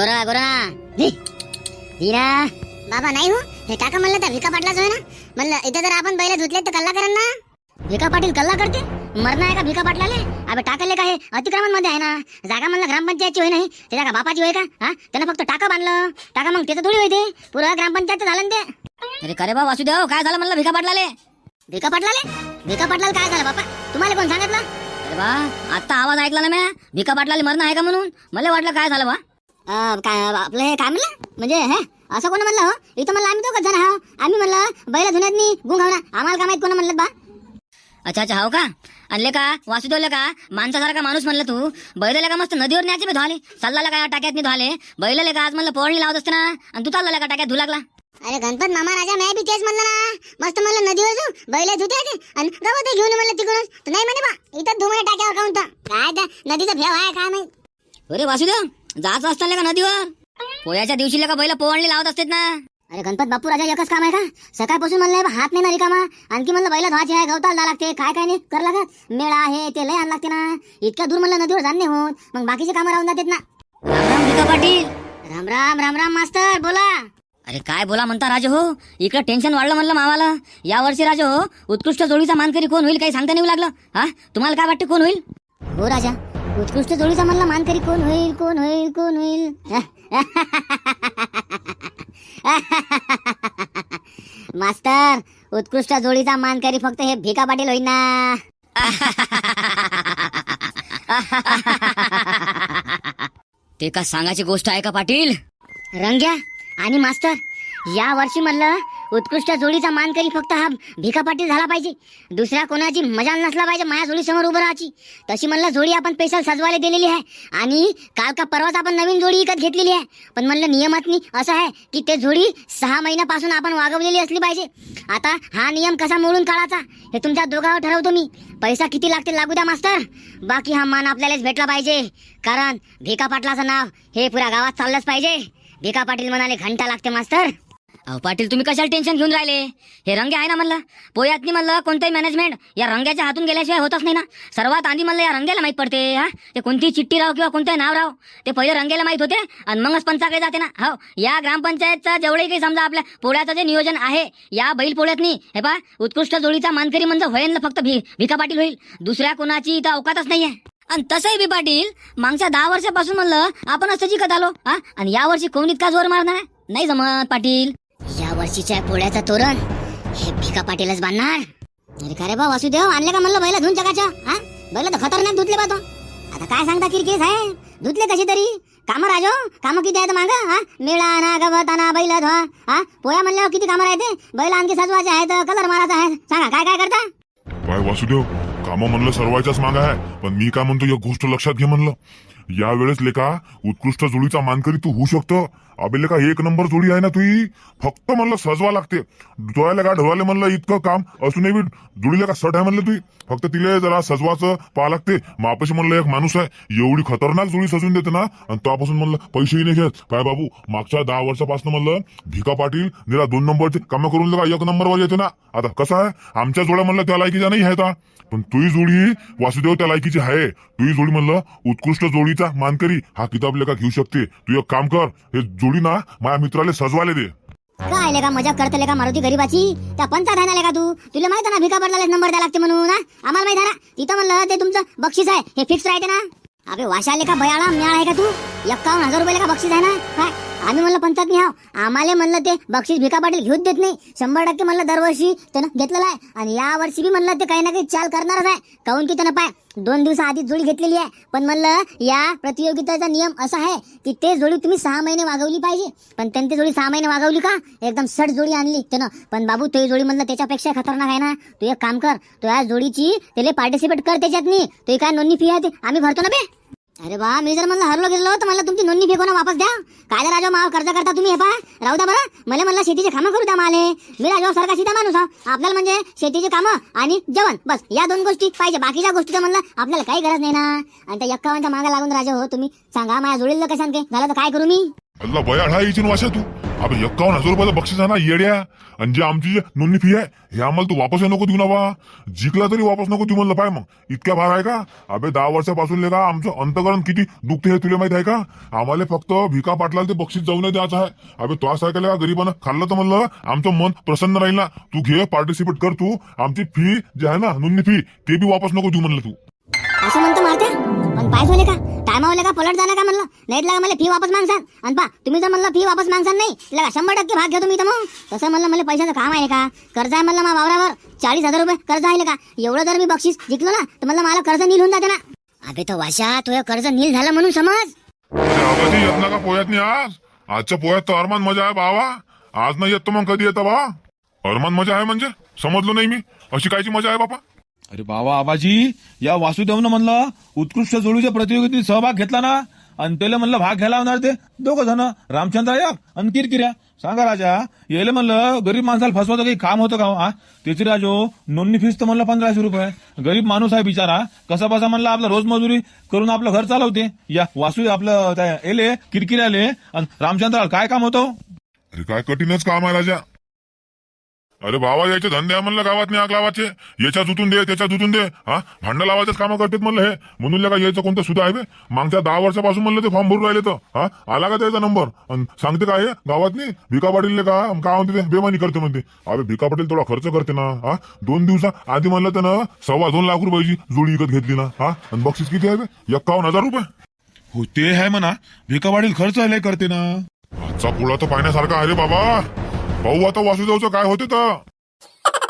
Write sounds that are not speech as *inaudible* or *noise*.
गोरा गोरा. हिरा. बाबा नाही हो. हे काका म्हणलं त्या भिका पाटलाच होय ना? म्हणलं इथे जर आपण बैल धुतले तर कल्ला करा ना भिका पाटील कल्ला करते? मरणं आहे का भिका पाटलाले? अबे टाकले का हे? अतिक्रमणमध्ये आहे ना. जागा म्हणलं ग्रामपंचायतची होय नाही. त्याच्या का बापाची होय का? हा? त्यानं फक्त टाका बांधलं. टाका मग त्याचं थोडी होय ते. पुरा ग्रामपंचायत झालं ना ते. अरे करे बा हो काय झालं म्हणलं भिका पाटलाले? भिका पाटलाले? भिका पाटलाला काय झालं बापा? तुम्हाला कोण सांगितलं? अरे बा आता आवाज ऐकला ना म्या. भिका पाटलाले मरणं आहे का म्हणून? मला वाटलं काय झालं बा? काय आपलं हे काय म्हणलं? म्हणजे हे असं कोण म्हणलं हो? इथं म्हणलं आम्ही दोघं जण आहो. आम्ही म्हणलं बैला धुण्यात गुंग ना आम्हाला काय माहीत कोण म्हणलं बा? अच्छा अच्छा हो का? आणले का? वासुदेवले का? माणसासारखा माणूस म्हणलं तू? बैलाला का मस्त नदीवर न्यायचे बी धुवाले? चालला का टाक्यात मी धुवाले? बैलाले का आज म्हणलं पोळणी लावत असते ना? आणि तू चालला का टाक्यात धु लागला? अरे गणपत मामा राजा मी बी तेच म्हणलं ना. मस्त म्हणलं नदीवर जाऊ बैल धुते आणि गवत घेऊन म्हणलं तिकडून. तर नाही म्हणे बा इथं धु म्हणे टाक्यावर काऊन काय नदीचा भेव आहे काय माहीत? अरे वासुदेव जायचं असताना का नदीवर? पोळ्याच्या दिवशी का बैल पोळणी लावत असतात ना. अरे गणपत बापू राजा एकच काम आहे का? सकाळपासून म्हणलं हात नाही ना रिकामा. आणखी म्हणलं बैला धुवायचे आहे गवताला जा लागते. काय काय नाही कर लागत. मेळा आहे ते लय आण लागते ना. इतक्या दूर म्हणलं नदीवर जाण नाही होत. मग बाकीचे कामं राहून जातात ना. राम राम पाटील. राम राम राम राम मास्तर बोला. अरे काय बोला म्हणता राजे हो? इकडं टेन्शन वाढलं म्हणलं मावाला. या वर्षी राजे हो उत्कृष्ट जोडीचा मानकरी कोण होईल? काही सांगता नाही लागलं. हा? तुम्हाला काय वाटते कोण होईल? हो राजा. उत्कृष्ट जोडीचा म्हणला मानकरी कोण होईल कोण होईल कोण होईल? मास्तर उत्कृष्ट जोडीचा मानकरी फक्त हे भिका पाटील होईल ना. ते का सांगायची गोष्ट आहे का पाटील? रंग्या आणि मास्तर या वर्षी म्हणलं उत्कृष्ट जोडीचा मानकरी फक्त हा भिका पाटील झाला पाहिजे. दुसऱ्या कोणाची मजा नसला पाहिजे माझ्या जोडी समोर उभं राहायची. तशी म्हणलं जोडी आपण स्पेशल सजवायला दिलेली आहे. आणि काल का परवाच आपण नवीन जोडी विकत घेतलेली आहे. पण म्हणलं नियमातनी असं आहे की ते जोडी सहा महिन्यापासून आपण वागवलेली असली पाहिजे. आता हा नियम कसा मोडून काढायचा हे तुमच्या दोघावर ठरवतो मी. पैसा किती लागते लागू द्या मास्तर. बाकी हा मान आपल्यालाच भेटला पाहिजे. कारण भिका पाटलाचं नाव हे पुऱ्या गावात चाललंच पाहिजे. भिका पाटील म्हणाले घंटा लागते मास्तर. अहो पाटील तुम्ही कशाला टेन्शन घेऊन राहिले? हे रंगे आहे ना म्हणलं? पोयातनी म्हणलं कोणतंही मॅनेजमेंट या रंग्याच्या हातून गेल्याशिवाय होतच नाही ना? सर्वात आधी म्हणलं या रंग्याला माहीत पडते हा? ते कोणती चिठ्ठी राव किंवा कोणतं नाव राव ते पहिले रंगेला माहीत होते आणि मगच पंचाकडे जाते ना? हो या ग्रामपंचायतचं जेवढे काही समजा आपल्या पोळ्याचं जे नियोजन आहे या बैल पोळ्यातनी हे पा उत्कृष्ट जोडीचा मानकरी म्हणजे होईल ना फक्त भी भिका पाटील होईल. दुसऱ्या कोणाची इथं अवकातच आहे आणि तसंही बी पाटील मागच्या दहा वर्षापासून म्हणलं आपण असं जिकत आलो हा? आणि या वर्षी कोण इतका जोर मारणार? नाही जमत पाटील. वर्षीच्या पोळ्याचं तोरण. हे भिका पाटीलच बांधणार. अरे का रे बा वासुदेव आणले का म्हणलं बैला धुवून जगाच्या? हा? बैला तर खतरनाक धुतले बा तो. आता काय सांगता किरकिर साहेब? धुतले कशी तरी? काम राजो काम किती आहेत मागं हा? मेळा आणा गवत आणा बैल धुवा हा? पोया म्हणल्यावर किती कामं राहते? बैल आणखी सजवायचे आहेत कलर मारायचा आहे. सांगा काय काय करता? काय वासुदेव कामं म्हणलं सर्वांच्याच मागा आहे. पण मी काय म्हणतो एक गोष्ट लक्षात घे म्हणलं. यावेळेस लेखा उत्कृष्ट जोडीचा मानकरी तू होऊ शकतो. अबे लेखा एक नंबर जोडी आहे ना तुही फक्त म्हणलं सजवा लागते. डोळ्याला का ढवाले म्हणलं इतकं काम? असूनही बी. जोडीला का सट आहे म्हणलं तुही फक्त तिला जरा सजवाचं पाहा लागते. मापाशी म्हणलं एक माणूस आहे. एवढी खतरनाक जोडी सजवून देते ना. आणि त्यापासून म्हणलं पैसेही नाही घेत. काय बाबू? मागच्या दहा वर्षापासून म्हणलं भिका पाटील निरा दोन नंबरचे कामं करून लगा एक नंबरवर येते ना. आता कसं आहे? आमच्या जोड्या म्हणलं त्या लायकीच्या नाही आहे पण तुही जोडी वासुदेव त्या लायकीची आहे. तुही जोडी म्हणलं उत्कृष्ट जोडी जोडीचा मानकरी. हा किताब लेखा घेऊ शकते. तू एक काम कर हे जोडी ना माझ्या मित्राला सजवायला दे. काय लेका मजाक करते लेका मारुती गरीबाची? त्या पंचायत आहे ना लेका तू? तुला माहीत आहे ना भिका पडला नंबर द्या लागते म्हणून हा? आम्हाला माहीत आहे ना? तिथं म्हणलं ते तुमचं बक्षीस आहे. हे फिक्स राहते ना? अबे वाशा लेका बयाळा मिळाला आहे का तू? एक्कावन्न हजार रुपये लेका बक्षीस आहे ना? काय आम्ही म्हणलं पंचायत नाही हाव. आम्हाला म्हणलं ते बक्षीस भिका पाटील घेऊच देत नाही. शंभर टक्के म्हणलं दरवर्षी त्यानं घेतलेलं आहे. आणि या वर्षी बी म्हणलं ते काही ना काही चाल करणारच आहे. काऊन की त्यानं पाय दोन दिवस आधी जोडी घेतलेली आहे. पण म्हणलं या प्रतियोगितेचा नियम असा आहे की ते जोडी तुम्ही सहा महिने वागवली पाहिजे. पण त्यांनी ती जोडी सहा महिने वागवली का? एकदम सट जोडी आणली त्यानं. पण बाबू ते जोडी म्हणलं त्याच्यापेक्षा खतरनाक आहे ना. तू एक काम कर तू या जोडीची त्याला पार्टिसिपेट कर त्याच्यात नाही तू काय नोंदणी फी आहे ते? आम्ही भरतो ना बे. अरे बा मी जर म्हणलं हरलो गेलो तर मला तुमची नोंदणी फेकून वापस द्या. काय राजा माव कर्ज करता तुम्ही हे पा राहू द्या बरं. मला म्हणलं शेतीचे कामं करू द्या माले. मी राजा सारखा सीधा माणूस हा आपल्याला म्हणजे शेतीचे कामं आणि जेवण बस या दोन गोष्टी पाहिजे. बाकीच्या गोष्टीचं म्हणलं आपल्याला काही गरज नाही ना. आणि त्या यक्कावांच्या मागा लागून राजा हो तुम्ही सांगा माझ्या जोडील कशान काही? झालं तर काय करू मी? अल्ला बयाड हा यायची वाशा तू. अबे एक्कावन्न हजार रुपयाचं बक्षीस आहे ना येड्या? आणि जे आमची जे नोंदणी फी आहे हे आम्हाला तू वापस नको देऊ ना बा जिंकला तरी वापस नको देऊ म्हणलं पाय मग. इतक्या भार आहे का? अबे दहा वर्षापासून ले का आमचं अंतकरण किती दुखते हे तुला माहीत आहे का? आम्हाला फक्त भिका पाटलाला ते बक्षीस जाऊ नाही द्यायचं आहे. अबे तो असं का गरीबानं खाल्लं तर म्हणलं आमचं मन प्रसन्न राहील ना. तू घे पार्टिसिपेट कर तू. आमची फी जी आहे ना नोंदणी फी ते बी वापस नको देऊ म्हणलं तू. असं म्हणतो मारत्या पण पाय झाले का टायमावले का? पलट जाणार का म्हणलं? नाही लागा मला फी वापस मागसान. आणि पा तुम्ही जर म्हणलं फी वापस मागसान नाही लगा शंभर टक्के भाग घेतो मी तर मग. तसं म्हणलं मला पैशाचं काम आहे का? कर्ज आहे म्हणलं मा वावरावर. चाळीस हजार रुपये कर्ज आहे का? एवढं जर मी बक्षीस जिंकलो ना तर म्हणलं मला कर्ज नील होऊन जाते ना. अबे तो वाशा तुझं कर्ज नील झालं म्हणून समज. येत ना का पोयात नाही आज? आजच्या पोयात तर अरमान मजा आहे बाबा आज नाही येत मग कधी येतं बा अरमान मजा आहे म्हणजे? समजलो नाही मी. अशी कायची मजा आहे बापा? अरे बाबा आबाजी या वासुदेवनं म्हणलं उत्कृष्ट जोडीच्या प्रतियोगितेत सहभाग घेतला ना? आणि त्याला म्हणलं भाग घ्यायला होणार ते. दोघं जण रामचंद्र या आणि किरकिऱ्या. सांगा राजा यायला म्हणलं गरीब माणसाला फसवायचं काही काम होतं का हो, हा त्याची राजो नोंदणी फीस तर म्हणलं पंधराशे रुपये. गरीब माणूस आहे बिचारा. कसा बसा म्हणलं आपलं रोज मजुरी करून आपलं घर चालवते. या वासू आपलं त्या येले किरकिऱ्याले आणि रामचंद्राला काय काम होतं हो? अरे काय कठीणच काम आहे राजा. अरे बाबा यायचे धंदे आहे म्हणलं गावात नाही आग लावायचे. याच्या जुतून दे त्याच्या जुतून दे. हा? भांडं लावायचेच कामं करतात म्हणलं हे. म्हणून का यायचं कोणतं सुद्धा आहे मागच्या दहा वर्षापासून म्हणलं ते फॉर्म भरून राहिले तर. हा? आला का त्याचा नंबर अन सांगते काय हे? गावात नाही भिका पाटील का काय म्हणते ते? बेमानी करते म्हणते. अरे भिका पाटील थोडा खर्च करते ना. हा? दोन दिवसा आधी म्हणलं तर ना सव्वा दोन लाख रुपयाची जोडी विकत घेतली ना. हा? आणि बक्षीस किती आहे एक्कावन्न हजार रुपये. हो ते आहे म्हणा. भिका पाटील खर्च लय करते ना. आजचा पुळा तर पाहण्यासारखा आहे रे बाबा. भाऊ आता वासुदेवचं काय होते तर? *laughs*